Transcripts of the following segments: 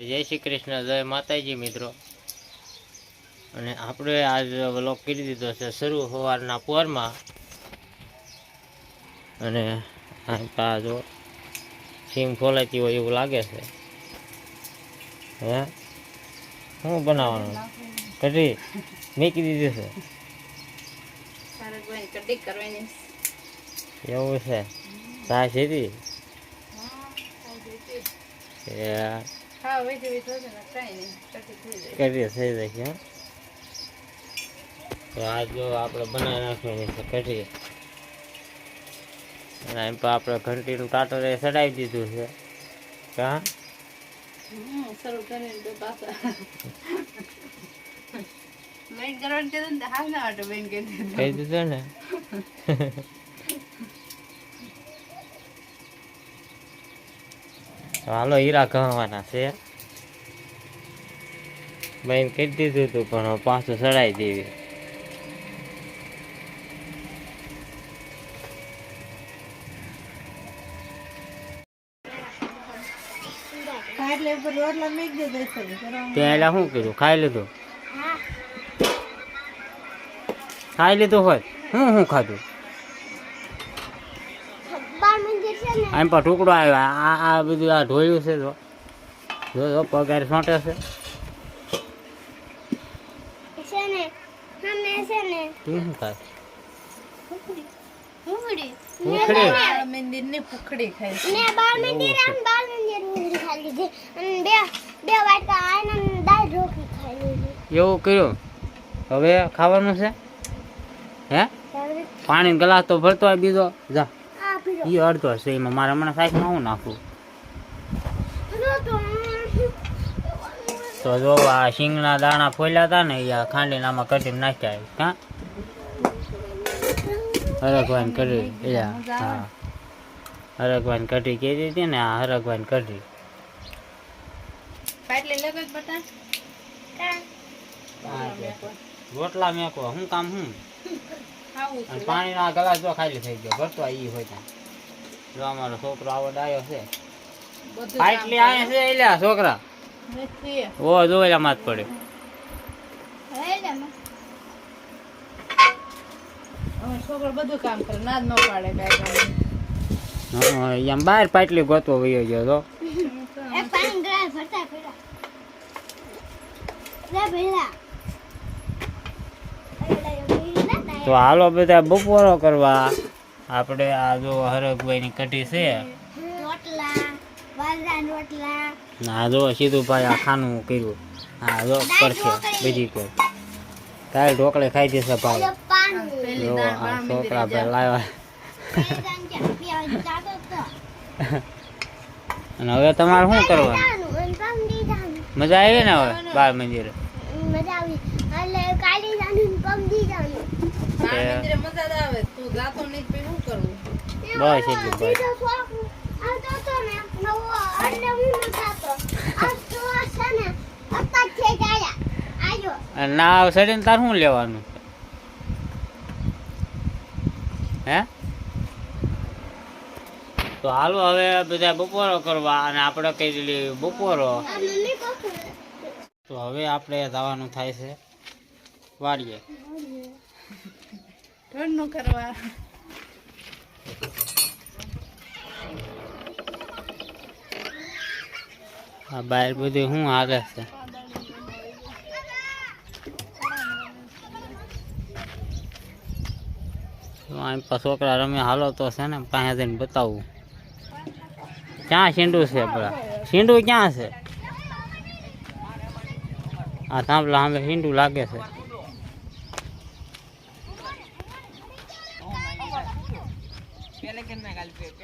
જય શ્રી કૃષ્ણ જય માતાજી મિત્રો. અને આપણે આજ વ્લોગ કરી દીધો છે શરૂ સવારના પોરમાં. અને આ જો સીમ ખોલાતી હોય એવું લાગે છે. હે? શું બનાવવાનું? કઢી મૂકી દીધી છે. એવું છે? સાહેબ એ હા વહી જવી તો ને કઈ નહીં કઢી થઈ જાય. કઢી થઈ જાય છે તો આ જો આપણે બનાવી નાખવાની છે કઢી અને એમ પણ આપણે ઘંટીનું ટાટર એ ચડાવી દીધું છે. કા શરૂ કરીને પાછા. બેન કરવાનું કીધું ને હાલ ના વાટો બેન કહી દીધું ને? હાલો હીરા કહેવાના છે. બેન કહી દીધું હતું પણ પાછું ચડાવી દેવી. ત્યાં શું કીધું? ખાઈ લીધું? ખાઈ લીધું હોય? હું શું ખાધું? આમ પણ ટુકડો આવ્યો. આ આ બધું આ ઢોળ્યું છે જો. જો જો પગાર છોંટે છે. એવું કર્યું? હવે ખાવાનું છે? હે? પાણી ગ્લાસ તો ભરતો બીજો. જા. એ અડધો છે એમાં મારે હમણાં સાઈઝમાં હું નાખું? તો જો આ શીંગના દાણા ફોલ્યા હતા ને એ ખાંડીને આમાં કઢીને નાખ્યા કાં હરગવાન કઢી એલા હા. હરગવાન કઢી કીધી હતી ને આ હરગવાન કઢી. રોટલા મેકો શું કામ પાણીના અને પાણીનો ગલાસ જો ખાલી થઈ ગયો ભરતો ઈ હોય ત્યાં. જો અમારો છોકરો આવો ડાયો છે. આટલી આયા છે એલા છોકરા? ઓ જો એલા માથ પડ્યો. છોકરો બધું કામ કરે. ના જ ન પાડે કાંઈ એમ બહાર પાટલી ગોતવો વયો ગયો તો તો હાલો બધા બપોરો કરવા. આપણે આ જો હરકભાઈની કઢી છે. ના જો સીધું ભાઈ આ ખાનું કર્યું. હા જો કરશે બીજી કોઈ. કાલે ઢોકળે ખાઈ જશે ભાઈ. જો આ છોકરા ભાઈ લાવ્યા. અને હવે તમારે શું કરવાનું? મજા આવી ને હવે બાર મંદિરે? બાર મંદિરે મજા આવે. તું નહીં તો શું કરવું બસ એટલું બસ. અને નાવ તાર શું લેવાનું? હે? તો હાલો હવે બધા બપોરો કરવા અને આપણે કહી દીધી બપોરો. તો હવે આપણે જવાનું થાય છે. વાડીએ. ઠંડુ કરવા આ બહાર બધું શું આવે છે? આમ છોકરા રમે હાલો તો છે ને પાસે જઈને બતાવવું ક્યાં શીંડું છે બરા શીંડું ક્યાં છે? આ સાંભળા સામે શીંડું લાગે છે.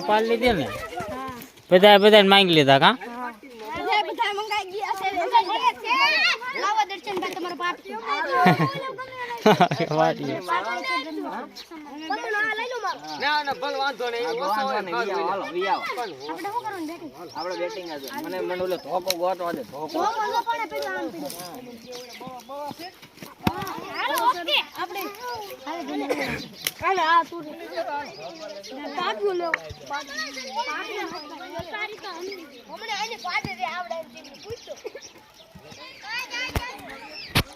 પાડી લીધી ને બધા બધા માંગી લીધા કા વાટી. ના ના ભલ વાંધો નહીં એ બસો હોય ખાસ વિડિયો. આપણે બેટિંગ આજે મને મને ઓલો ધોકો ગોતવા દે ધોકો.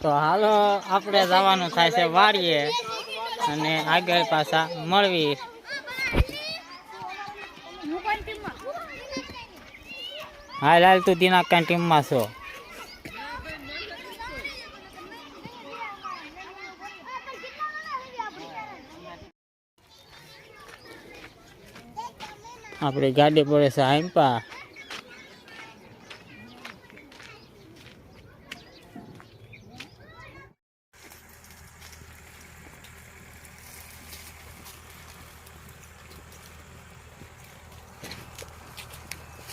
તો હાલો આપણે જવાનું થાય છે વાડીએ અને આગળ પાછા મળવી. હાલ હાલ તું દિનાક કાંઈ ટીમમાં છો? આપણી ગાડી પડે છે આઈમ્પા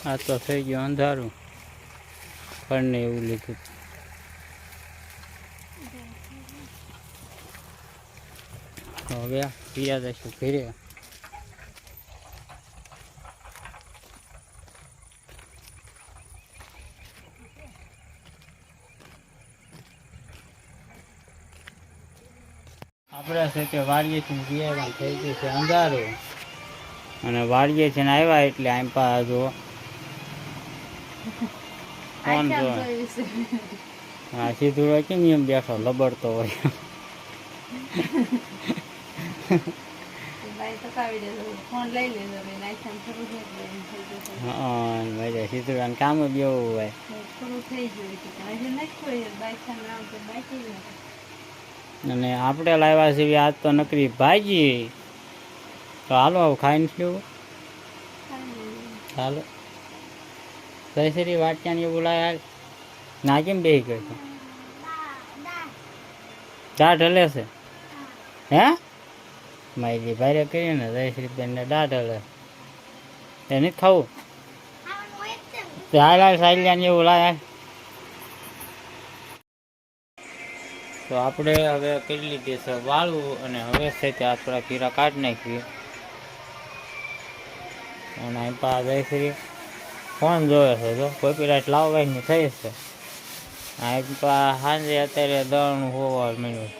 આ તો થઈ ગયું અંધારું. ફળને એવું લીધું. હવે પીયા જશું ઘરે. આપણે છે કે વાડીએથી ગયા અંધારું. અને વાળીએ છે ને આવ્યા એટલે આમ પા જો ફોન? હા સીધું હોય કેમ એમ બેઠો લબડતો હોય. કામ જ એવું હોય. અને આપણે લાવ્યા છીએ આજ તો નકરી ભાજી તો હાલો ખાઈને શું? હાલો. દહીસરી વાટક્યાની બોલાયા લાયા ના કેમ બે ગયો છે? દાઢ હલે છે? હે? મારી ભાઈ કરી ને દહીસરી બેનને દાઢ હલે. એ નથી ખાવું? હાલ હાલ સાયલિયાની એવું લાયા તો આપણે હવે કરી લીધી છે વાળવું અને હવે છે તે આ થોડા કીરા કાઢી નાખીએ અને અહીં પા જયશ્રી ફોન જોવે છે, જો કોપીરાઇટ લાવવાની થઈ છે અહીં પા સાંજે અત્યારે દળનું હોવા મળ્યું.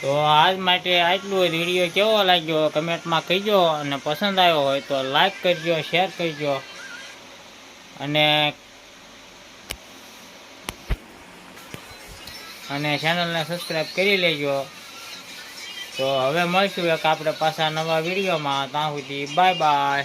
તો આજ માટે આટલું વીડિયો કેવો લાગ્યો કમેન્ટમાં કહીજો અને પસંદ આવ્યો હોય તો લાઈક કરજો, શેર કરજો. અને અને ચેનલને સબસ્ક્રાઈબ કરી લેજો. તો હવે મળશું એક આપણે પાછા નવા વિડીયોમાં. ત્યાં સુધી બાય બાય